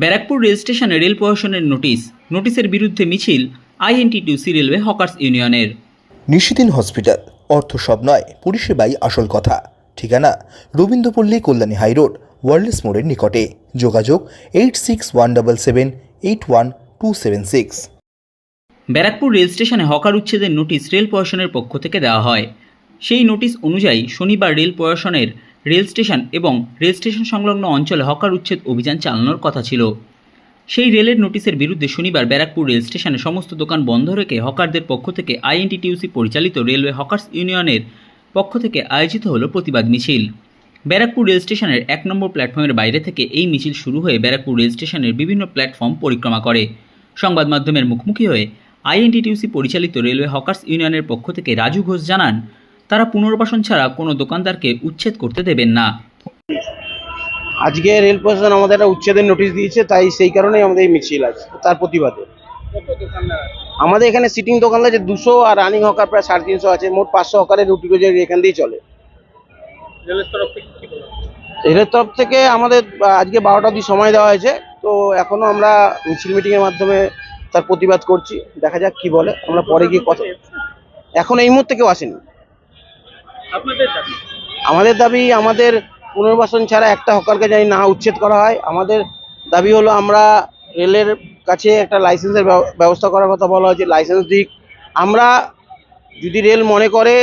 Barrackpore rail স্টেশনে rail প্রশাসনের notice. নোটিশের বিরুদ্ধে মিছিল আইএনটিটিউসি রেলওয়ে হকার্স ইউনিয়নের। নিশিদিন হসপিটাল। অর্থ সব নয় পরিষেবাই আসল কথা। ঠিকানা রবীন্দ্রপল্লী কল্যাণী হাইরোড ওয়ার্ল্ডস মোড়ের নিকটে। যোগাযোগ eight six one double seven eight one two seven six. Barrackpore rail স্টেশনে হকার উচ্ছেদের নোটিশ রেল প্রশাসনের পক্ষ থেকে দেওয়া হয়। সেই নোটিশ অনুযায়ী শনিবার রেল প্রশাসনের রেল স্টেশন এবং রেল স্টেশন সংলগ্ন অঞ্চলে হকার উচ্ছেদ অভিযান চালানোর কথা ছিল। সেই রেলের নোটিশের বিরুদ্ধে শনিবার ব্যারাকপুর রেল স্টেশনে সমস্ত দোকান বন্ধ রেখে হকারদের পক্ষ থেকে আইএনটিটিউসি পরিচালিত রেলওয়ে হকার্স ইউনিয়নের পক্ষ থেকে আয়োজিত হলো প্রতিবাদ মিছিল। ব্যারাকপুর রেল স্টেশনের এক নম্বর প্ল্যাটফর্মের বাইরে থেকে এই মিছিল শুরু হয়ে ব্যারাকপুর রেল স্টেশনের বিভিন্ন প্ল্যাটফর্ম পরিক্রমা করে। সংবাদ মাধ্যমের মুখোমুখি হয়ে আইএনটিটিউসি পরিচালিত রেলওয়ে হকার্স ইউনিয়নের পক্ষ থেকে রাজু ঘোষ জানান তারা পুনর্বাসন ছাড়া কোনো দোকানদারকে উচ্ছেদ করতে দেবেন না। আজকে রেল প্রশাসন আমাদের একটা উচ্ছেদের নোটিশ দিয়েছে তাই সেই কারণেই আমাদের এই মিছিল আছে তার প্রতিবাদে। আমাদের এখানে সিটিং দোকান আছে দুশো আর রানিং হকার প্রায় সাড়ে তিনশো আছে মোট পাঁচশো হকারের রুটি রোজের এখান দিয়েই চলে। রেলের তরফ থেকে আমাদের আজকে বারোটা অবধি সময় দেওয়া হয়েছে তো এখনও আমরা মিছিল মিটিংয়ের মাধ্যমে তার প্রতিবাদ করছি দেখা যাক কি বলে আমরা পরে গিয়ে কথা এখন এই মুহূর্তে কেউ আসেনি। আমাদের দাবি আমাদের পুনর্বাসন ছাড়া একটা হকারকে জানি না উচ্ছেদ করা হয়। আমাদের দাবি হলো আমরা রেলের কাছে একটা লাইসেন্সের ব্যব- ব্যবস্থা করার কথা বলা হয়েছে লাইসেন্স দিক। আমরা যদি রেল মনে করে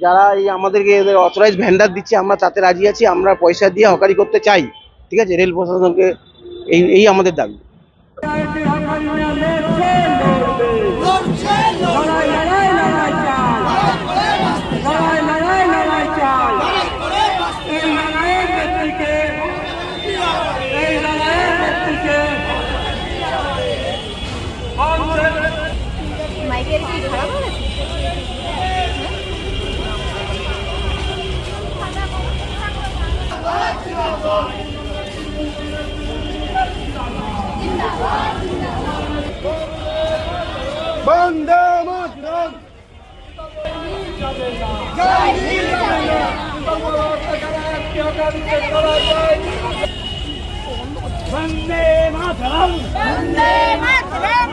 যারা এই আমাদেরকে এদের অথরাইজ ভেন্ডার দিচ্ছে আমরা তাতে রাজি আছি আমরা পয়সা দিয়ে হকারি করতে চাই। ঠিক আছে? রেল প্রশাসনকে এই এই আমাদের দাবি। বন্দে Mataram. Bande Mataram.